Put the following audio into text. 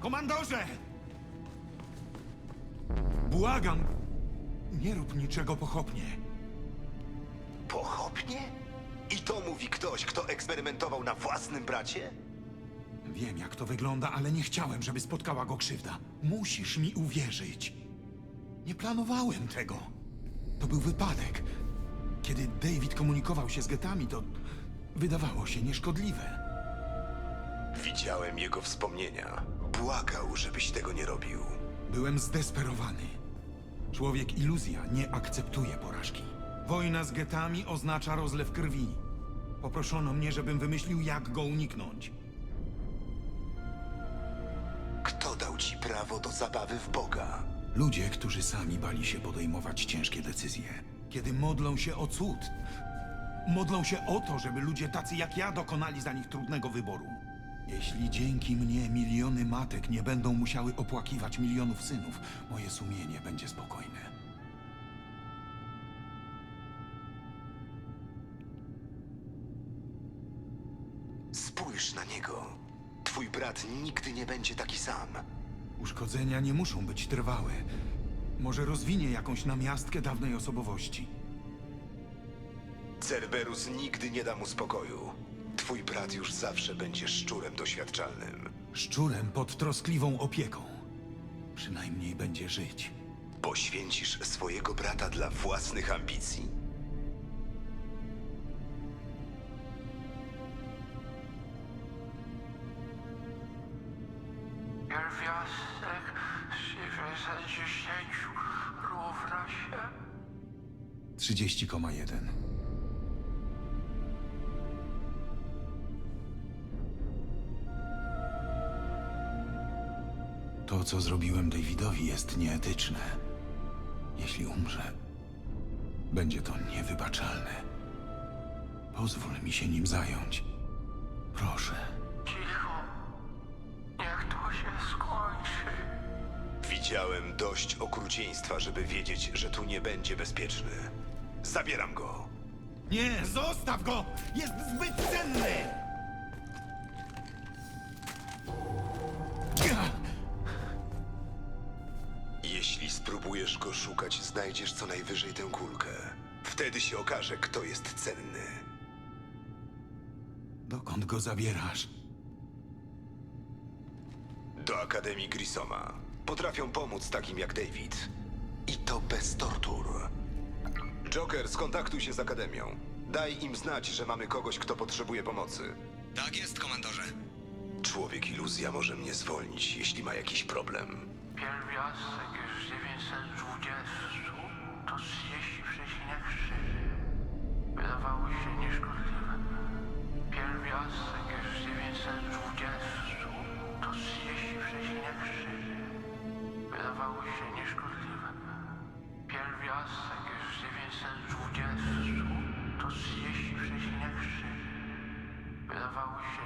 Komandorze! Błagam, nie rób niczego pochopnie. Pochopnie? I to mówi ktoś, kto eksperymentował na własnym bracie? Wiem, jak to wygląda, ale nie chciałem, żeby spotkała go krzywda. Musisz mi uwierzyć. Nie planowałem tego. To był wypadek. Kiedy David komunikował się z getami, to wydawało się nieszkodliwe. Widziałem jego wspomnienia. Błagał, żebyś tego nie robił. Byłem zdesperowany. Człowiek iluzja nie akceptuje porażki. Wojna z getami oznacza rozlew krwi. Poproszono mnie, żebym wymyślił, jak go uniknąć. Kto dał ci prawo do zabawy w Boga? Ludzie, którzy sami bali się podejmować ciężkie decyzje. Kiedy modlą się o cud. Modlą się o to, żeby ludzie tacy jak ja dokonali za nich trudnego wyboru. Jeśli dzięki mnie miliony matek nie będą musiały opłakiwać milionów synów, moje sumienie będzie spokojne. Spójrz na niego. Twój brat nigdy nie będzie taki sam. Uszkodzenia nie muszą być trwałe. Może rozwinie jakąś namiastkę dawnej osobowości. Cerberus nigdy nie da mu spokoju. Twój brat już zawsze będzie szczurem doświadczalnym. Szczurem pod troskliwą opieką. Przynajmniej będzie żyć. Poświęcisz swojego brata dla własnych ambicji? Pierwiastek z 910 równa się 30,1. To, co zrobiłem Davidowi, jest nieetyczne. Jeśli umrze, będzie to niewybaczalne. Pozwól mi się nim zająć. Proszę. cicho. Niech to się skończy. Widziałem dość okrucieństwa, żeby wiedzieć, że tu nie będzie bezpieczny. Zabieram go. Nie, zostaw go! Jest zbyt cenny! Jeśli spróbujesz go szukać, znajdziesz co najwyżej tę kulkę. Wtedy się okaże, kto jest cenny. Dokąd go zabierasz? Do Akademii Grisoma. Potrafią pomóc takim jak David. I to bez tortur. Joker, skontaktuj się z Akademią. Daj im znać, że mamy kogoś, kto potrzebuje pomocy. Tak jest, komandorze. Człowiek iluzja może mnie zwolnić, jeśli ma jakiś problem. Pierwiastek z 920 to 30,4. Wydawało się nieszkodliwe. Pierwiastek z 920 to 30,4. Wydawało się nieszkodliwe. Pierwiastek z 920 to 30,4. Wydawało się